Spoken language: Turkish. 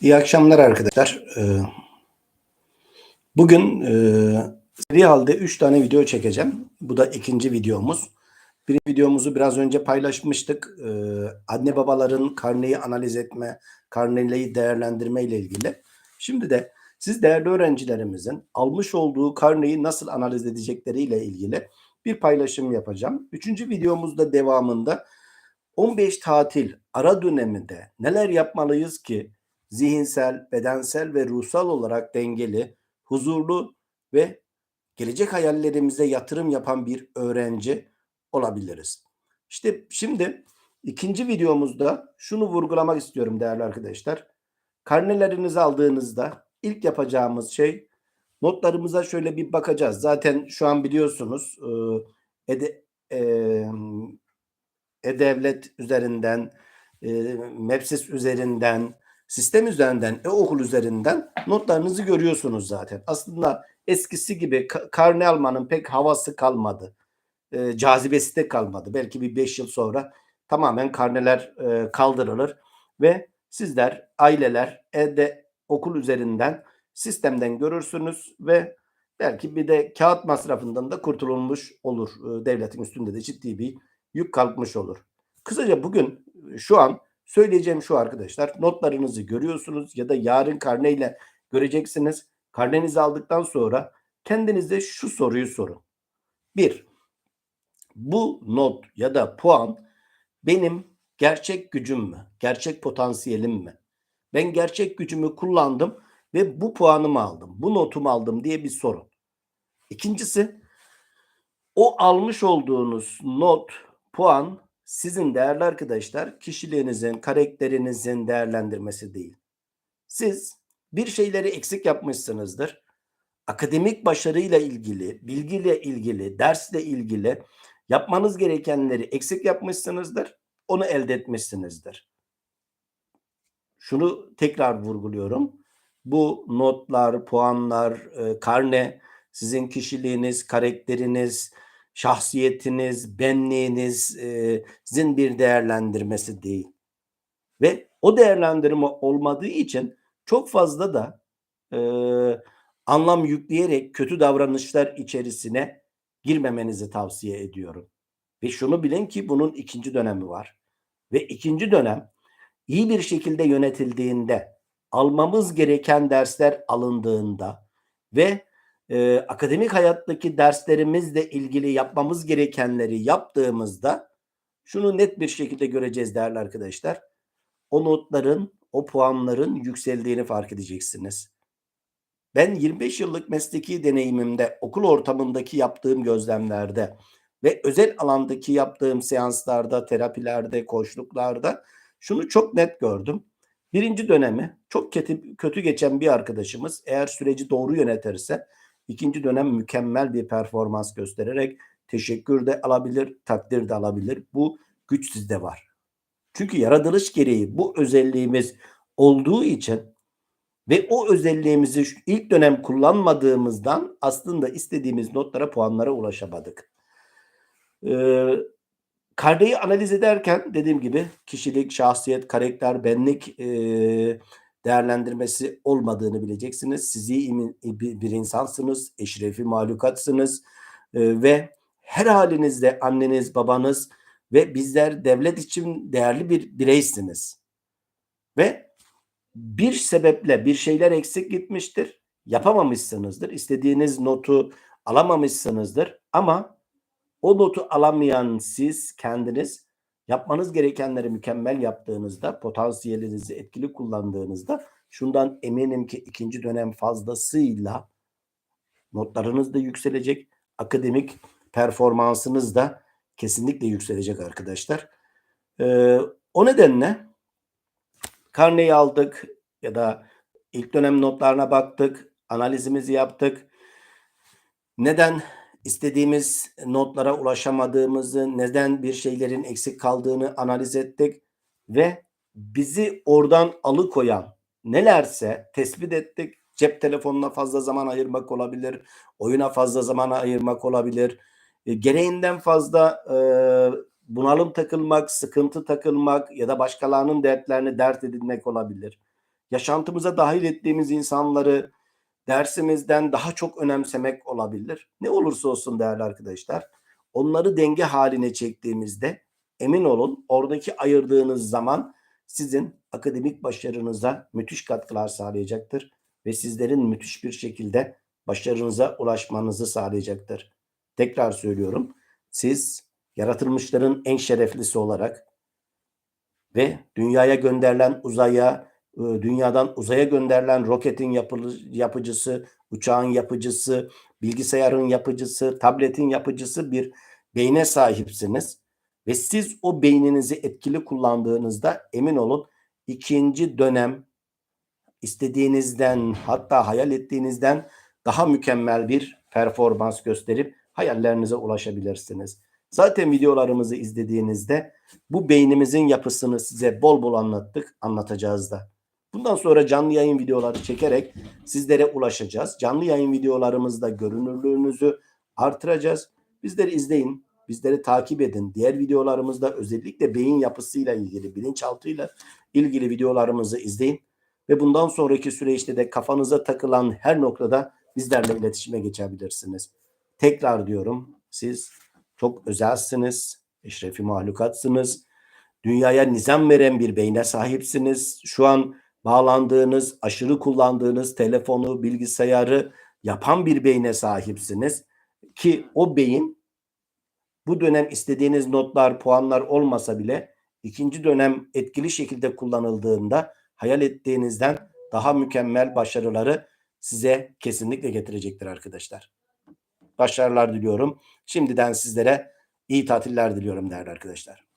İyi akşamlar arkadaşlar. Ee, Bugün e, seri halde 3 tane video çekeceğim. Bu da ikinci videomuz. Bir videomuzu biraz önce paylaşmıştık. Ee, Anne babaların karneyi analiz etme, karneyi değerlendirme ile ilgili. Şimdi de siz değerli öğrencilerimizin almış olduğu karneyi nasıl analiz edecekleriyle ilgili bir paylaşım yapacağım. Üçüncü videomuzda devamında 15 tatil ara döneminde neler yapmalıyız ki zihinsel, bedensel ve ruhsal olarak dengeli, huzurlu ve gelecek hayallerimize yatırım yapan bir öğrenci olabiliriz. İşte şimdi ikinci videomuzda şunu vurgulamak istiyorum değerli arkadaşlar. Karnelerinizi aldığınızda ilk yapacağımız şey notlarımıza şöyle bir bakacağız. Zaten şu an biliyorsunuz e, ede, e, e-devlet üzerinden, e, Mapsis üzerinden, sistem üzerinden, e-okul üzerinden notlarınızı görüyorsunuz zaten. Aslında eskisi gibi ka- karne almanın pek havası kalmadı. E, cazibesi de kalmadı. Belki bir 5 yıl sonra tamamen karneler e, kaldırılır ve sizler, aileler e-de okul üzerinden sistemden görürsünüz ve belki bir de kağıt masrafından da kurtulmuş olur. E, devletin üstünde de ciddi bir yük kalkmış olur. Kısaca bugün e, şu an söyleyeceğim şu arkadaşlar. Notlarınızı görüyorsunuz ya da yarın karneyle göreceksiniz. Karnenizi aldıktan sonra kendinize şu soruyu sorun. Bir, bu not ya da puan benim gerçek gücüm mü? Gerçek potansiyelim mi? Ben gerçek gücümü kullandım ve bu puanımı aldım. Bu notumu aldım diye bir sorun. İkincisi o almış olduğunuz not, puan sizin değerli arkadaşlar kişiliğinizin, karakterinizin değerlendirmesi değil. Siz bir şeyleri eksik yapmışsınızdır. Akademik başarıyla ilgili, bilgiyle ilgili, dersle ilgili yapmanız gerekenleri eksik yapmışsınızdır. Onu elde etmişsinizdir. Şunu tekrar vurguluyorum. Bu notlar, puanlar, e, karne sizin kişiliğiniz, karakteriniz, şahsiyetiniz, benliğinizin bir değerlendirmesi değil. Ve o değerlendirme olmadığı için çok fazla da e, anlam yükleyerek kötü davranışlar içerisine girmemenizi tavsiye ediyorum. Ve şunu bilin ki bunun ikinci dönemi var. Ve ikinci dönem iyi bir şekilde yönetildiğinde, almamız gereken dersler alındığında ve e, akademik hayattaki derslerimizle ilgili yapmamız gerekenleri yaptığımızda şunu net bir şekilde göreceğiz değerli arkadaşlar. O notların, o puanların yükseldiğini fark edeceksiniz. Ben 25 yıllık mesleki deneyimimde, okul ortamındaki yaptığım gözlemlerde ve özel alandaki yaptığım seanslarda, terapilerde, koçluklarda şunu çok net gördüm. Birinci dönemi çok kötü, kötü geçen bir arkadaşımız eğer süreci doğru yönetirse ikinci dönem mükemmel bir performans göstererek teşekkür de alabilir, takdir de alabilir. Bu güç sizde var. Çünkü yaratılış gereği bu özelliğimiz olduğu için ve o özelliğimizi ilk dönem kullanmadığımızdan aslında istediğimiz notlara, puanlara ulaşamadık. Ee, karneyi analiz ederken dediğim gibi kişilik, şahsiyet, karakter, benlik e, değerlendirmesi olmadığını bileceksiniz. Siz iyi bir, bir insansınız, eşrefi mahlukatsınız e, ve her halinizde anneniz, babanız ve bizler devlet için değerli bir bireysiniz. Ve bir sebeple bir şeyler eksik gitmiştir. Yapamamışsınızdır. İstediğiniz notu alamamışsınızdır. Ama o notu alamayan siz kendiniz yapmanız gerekenleri mükemmel yaptığınızda, potansiyelinizi etkili kullandığınızda şundan eminim ki ikinci dönem fazlasıyla notlarınız da yükselecek. Akademik performansınız da kesinlikle yükselecek arkadaşlar. Ee, o nedenle karneyi aldık ya da ilk dönem notlarına baktık, analizimizi yaptık. Neden istediğimiz notlara ulaşamadığımızı, neden bir şeylerin eksik kaldığını analiz ettik ve bizi oradan alıkoyan nelerse tespit ettik. Cep telefonuna fazla zaman ayırmak olabilir, oyuna fazla zaman ayırmak olabilir. E, gereğinden fazla e, bunalım takılmak, sıkıntı takılmak ya da başkalarının dertlerini dert edinmek olabilir. yaşantımıza dahil ettiğimiz insanları dersimizden daha çok önemsemek olabilir. Ne olursa olsun değerli arkadaşlar, onları denge haline çektiğimizde emin olun oradaki ayırdığınız zaman sizin akademik başarınıza müthiş katkılar sağlayacaktır ve sizlerin müthiş bir şekilde başarınıza ulaşmanızı sağlayacaktır. Tekrar söylüyorum. Siz yaratılmışların en şereflisi olarak ve dünyaya gönderilen uzaya, dünyadan uzaya gönderilen roketin yapıcısı, uçağın yapıcısı, bilgisayarın yapıcısı, tabletin yapıcısı bir beyne sahipsiniz. Ve siz o beyninizi etkili kullandığınızda emin olun ikinci dönem istediğinizden hatta hayal ettiğinizden daha mükemmel bir performans gösterip hayallerinize ulaşabilirsiniz. Zaten videolarımızı izlediğinizde bu beynimizin yapısını size bol bol anlattık, anlatacağız da. Bundan sonra canlı yayın videoları çekerek sizlere ulaşacağız. Canlı yayın videolarımızda görünürlüğünüzü artıracağız. Bizleri izleyin, bizleri takip edin. Diğer videolarımızda özellikle beyin yapısıyla ilgili, bilinçaltıyla ilgili videolarımızı izleyin. Ve bundan sonraki süreçte de kafanıza takılan her noktada bizlerle iletişime geçebilirsiniz. Tekrar diyorum siz çok özelsiniz, eşrefi mahlukatsınız. Dünyaya nizam veren bir beyne sahipsiniz. Şu an bağlandığınız, aşırı kullandığınız telefonu, bilgisayarı yapan bir beyne sahipsiniz. Ki o beyin bu dönem istediğiniz notlar, puanlar olmasa bile ikinci dönem etkili şekilde kullanıldığında hayal ettiğinizden daha mükemmel başarıları size kesinlikle getirecektir arkadaşlar. Başarılar diliyorum. Şimdiden sizlere iyi tatiller diliyorum değerli arkadaşlar.